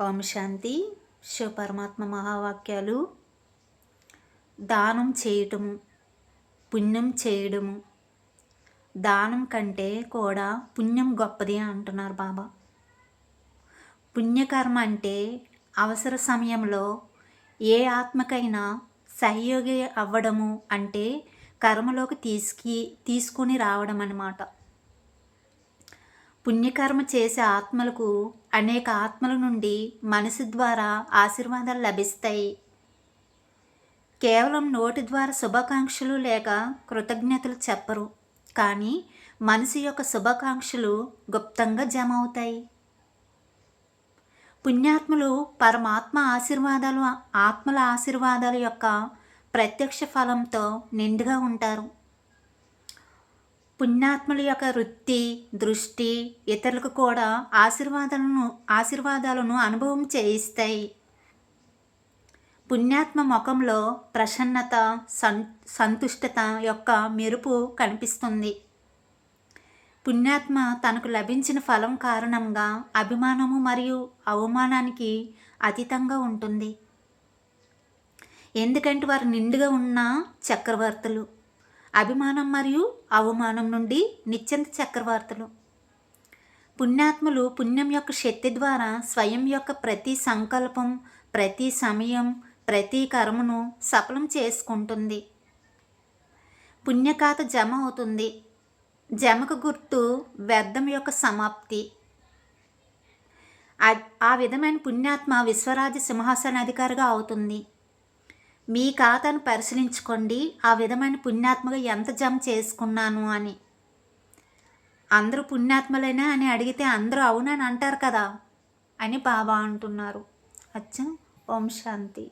ఓం శాంతి. శివపరమాత్మ మహావాక్యాలు. దానం చేయటము పుణ్యం చేయడము. దానం కంటే కూడా పుణ్యం గొప్పది అంటున్నారు బాబా. పుణ్యకర్మ అంటే అవసర సమయంలో ఏ ఆత్మకైనా సహయోగి అవ్వడము అంటే కర్మలోకి తీసుకి తీసుకుని రావడం అన్నమాట పుణ్యకర్మ చేసే ఆత్మలకు అనేక ఆత్మల నుండి మనసు ద్వారా ఆశీర్వాదాలు లభిస్తాయి. కేవలం నోటి ద్వారా శుభాకాంక్షలు లేక కృతజ్ఞతలు చెప్పరు. కానీ మనసు యొక్క శుభాకాంక్షలు గుప్తంగా జమ అవుతాయి. పుణ్యాత్ములు పరమాత్మ ఆశీర్వాదాలు ఆత్మల ఆశీర్వాదాల యొక్క ప్రత్యక్ష ఫలంతో నిండుగా ఉంటారు. పుణ్యాత్ముల యొక్క వృత్తి దృష్టి ఇతరులకు కూడా ఆశీర్వాదాలను ఆశీర్వాదాలను అనుభవం చేయిస్తాయి. పుణ్యాత్మ ముఖంలో ప్రసన్నత సన్ సంతుష్టత యొక్క మెరుపు కనిపిస్తుంది. పుణ్యాత్మ తనకు లభించిన ఫలం కారణంగా అభిమానము మరియు అవమానానికి అతీతంగా ఉంటుంది. ఎందుకంటే వారు నిండుగా ఉన్న చక్రవర్తులు. అభిమానం మరియు అవమానం నుండి నిత్యంత చక్రవర్తులు. పుణ్యాత్ములు పుణ్యం యొక్క శక్తి ద్వారా స్వయం యొక్క ప్రతి సంకల్పం ప్రతి సమయం ప్రతి కర్మను సఫలం చేసుకుంటుంది. పుణ్యకాత జమ అవుతుంది. జమకు గుర్తు వ్యర్థం యొక్క సమాప్తి. ఆ విధమైన పుణ్యాత్మ విశ్వరాజ సింహాసనాధికారిగా అవుతుంది. మీ ఖాతాను పరిశీలించుకోండి. ఆ విధమైన పుణ్యాత్మగా ఎంత జమ చేసుకున్నాను అని. అందరూ పుణ్యాత్మలేనా అని అడిగితే అందరూ అవునని అంటారు కదా అని బాబా అంటున్నారు. అచ్చం ఓం శాంతి.